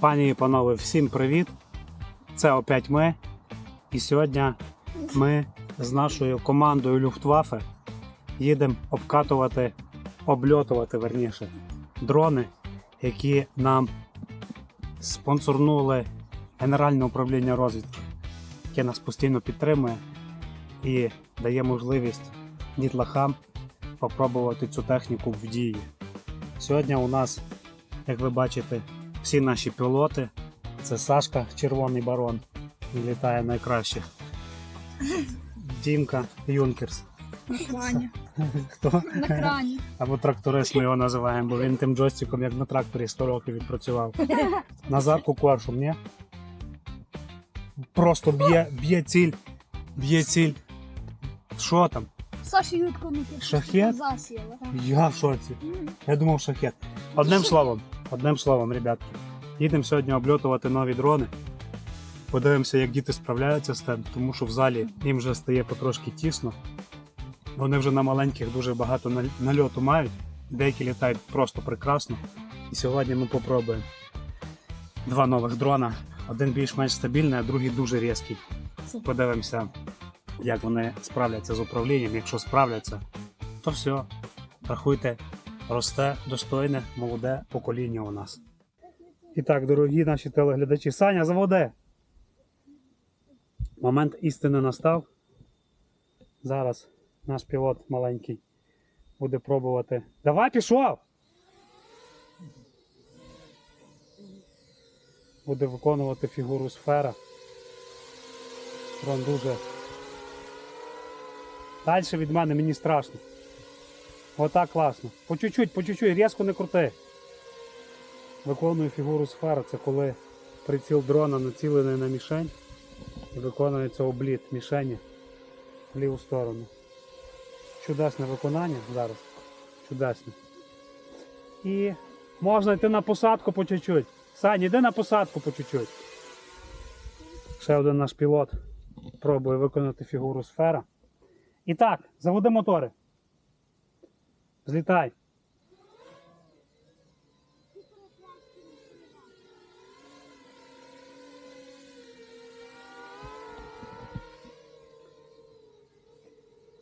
Пані і панове, всім привіт! Це опять ми. І сьогодні ми з нашою командою Люфтваффе їдемо обкатувати, обльотувати верніше, дрони, які нам спонсорнули Генеральне управління розвідки, яке нас постійно підтримує і дає можливість дітлахам попробувати цю техніку в дії. Сьогодні у нас, як ви бачите, всі наші пілоти. Це Сашка, червоний барон, літає найкраще. Дімка Юнкерс. На крані. Хто? На крані. Або тракторист ми його називаємо, бо він тим джойстиком, як на тракторі 100 років відпрацював. Назар Кукоршум, ні? Просто б'є, б'є ціль, б'є ціль. Що там? Саші Ютко не Шахет? засіяла. Я в шоці. Я думав шахет. Одним словом, одним словом, ребятки, їдемо сьогодні обльотувати нові дрони. Подивимося, як діти справляються з тим, тому що в залі їм вже стає потрошки тісно. Вони вже на маленьких дуже багато нальоту мають. Деякі літають просто прекрасно. І сьогодні ми попробуємо два нових дрона. Один більш-менш стабільний, а другий дуже різкий. Подивимося, як вони справляться з управлінням. Якщо справляться, то все, рахуйте, росте достойне молоде покоління у нас. І так, дорогі наші телеглядачі, Саня, заводи! Момент істини настав. Зараз наш пілот маленький буде пробувати. Давай пішов! Буде виконувати фігуру сфера. Дрон дуже. Далі від мене мені страшно. Отак класно. По чуть-чуть, по чуть-чуть, різко не крути. Виконую фігуру сфери, це коли приціл дрона націлений на мішень і виконується обліт мішені в ліву сторону. Чудесне виконання зараз. Чудесне. І можна йти на посадку по чуть-чуть. Сань, йди на посадку по чуть-чуть. Ще один наш пілот пробує виконати фігуру сфера. І так, заводи мотори. Злітай.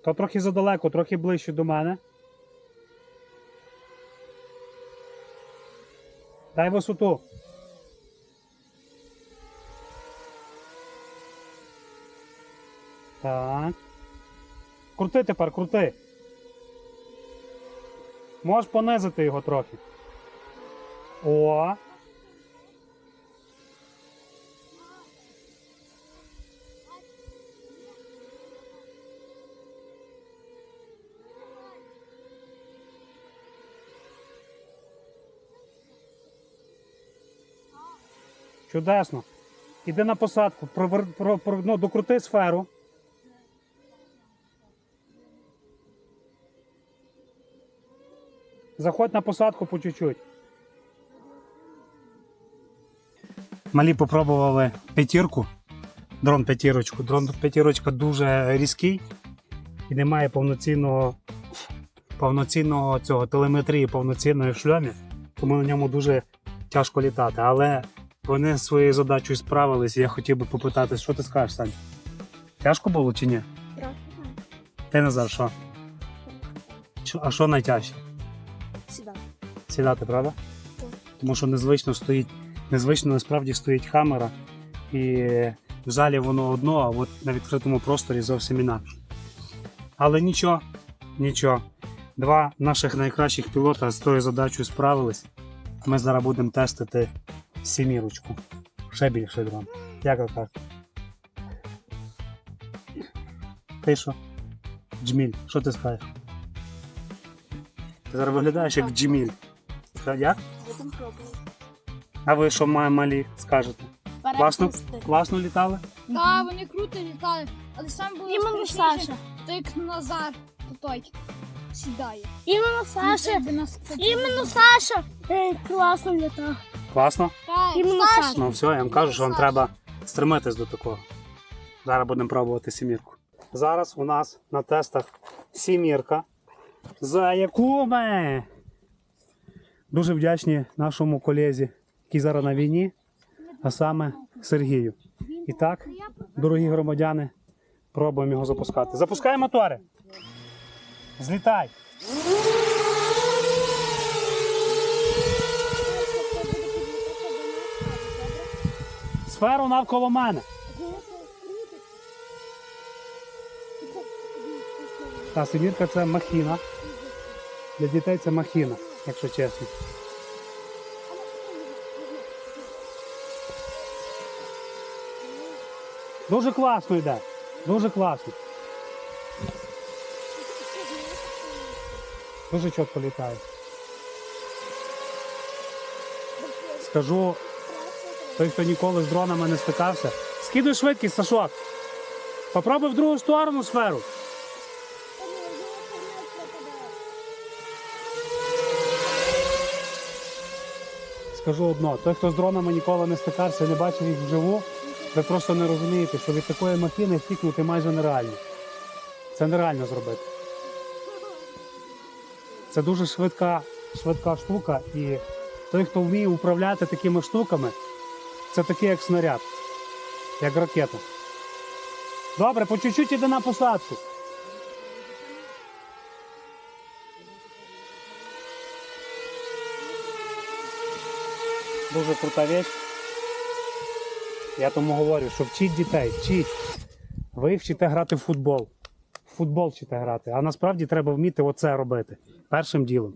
То трохи задалеко, трохи ближче до мене. Дай висоту. Так. Крути тепер, крути. Можеш понизити його трохи. О. Чудесно. Іди на посадку, провер... про... про... ну, докрути сферу. Заходь на посадку по чуть-чуть. Малі попробували п'ятірку. Дрон п'ятірочку. Дрон п'ятірочка дуже різкий і немає повноцінного, повноцінного цього телеметрії, повноцінної в шльомі, тому на ньому дуже тяжко літати. Але вони своєю задачею справились. і Я хотів би попитати, що ти скажеш, Сань? Тяжко було чи ні? Ти Назар? Що- А що найтяжче? Сідати, правда? Так. Тому що незвично стоїть, незвично насправді стоїть камера, і в залі воно одно, а от на відкритому просторі зовсім інакше. Але нічого, нічого. Два наших найкращих пілота з тою задачею справились. Ми зараз будемо тестити сімірочку. Ще більший дрон. Як кажете? Ти що? Джміль, що ти скажеш? Ти зараз виглядаєш як Джміль. Ска- Як? Будемо пробувати. А ви що ма- малі скажете? Класно? Класно літали? Так, вони круто літали, але сам було Іменно страшніше, Саша. то як Назар, то той сідає. Іменно Саша. Нас, кстати, Іменно Саша. Е, класно літав. Класно? Так, Іменно Саша. Саша. Ну все, я вам кажу, що вам Саша. треба стремитись до такого. Зараз будемо пробувати сімірку. Зараз у нас на тестах сімірка, за яку ми дуже вдячні нашому колезі, який зараз на війні. а саме Сергію. І так, дорогі громадяни, пробуємо його запускати. Запускай мотори. Злітай. Сферу навколо мене. Та Сибірка це махіна. Для дітей це махіна, якщо чесно. Дуже класно йде. Дуже класно. Дуже чітко літає. Скажу, той, хто ніколи з дронами не стикався. Скидуй швидкість, Сашок. Попробуй в другу сторону сферу. Скажу одно, той, хто з дронами ніколи не стикався, не бачив їх вживу, ви просто не розумієте, що від такої махіни втікнути майже нереально. Це нереально зробити. Це дуже швидка, швидка штука, і той, хто вміє управляти такими штуками, це такий як снаряд, як ракета. Добре, по чуть-чуть іде на посадку. Дуже крута річ. Я тому говорю, що вчіть дітей, вчіть. Ви вчите грати в футбол. В футбол вчите грати. А насправді треба вміти оце робити першим ділом.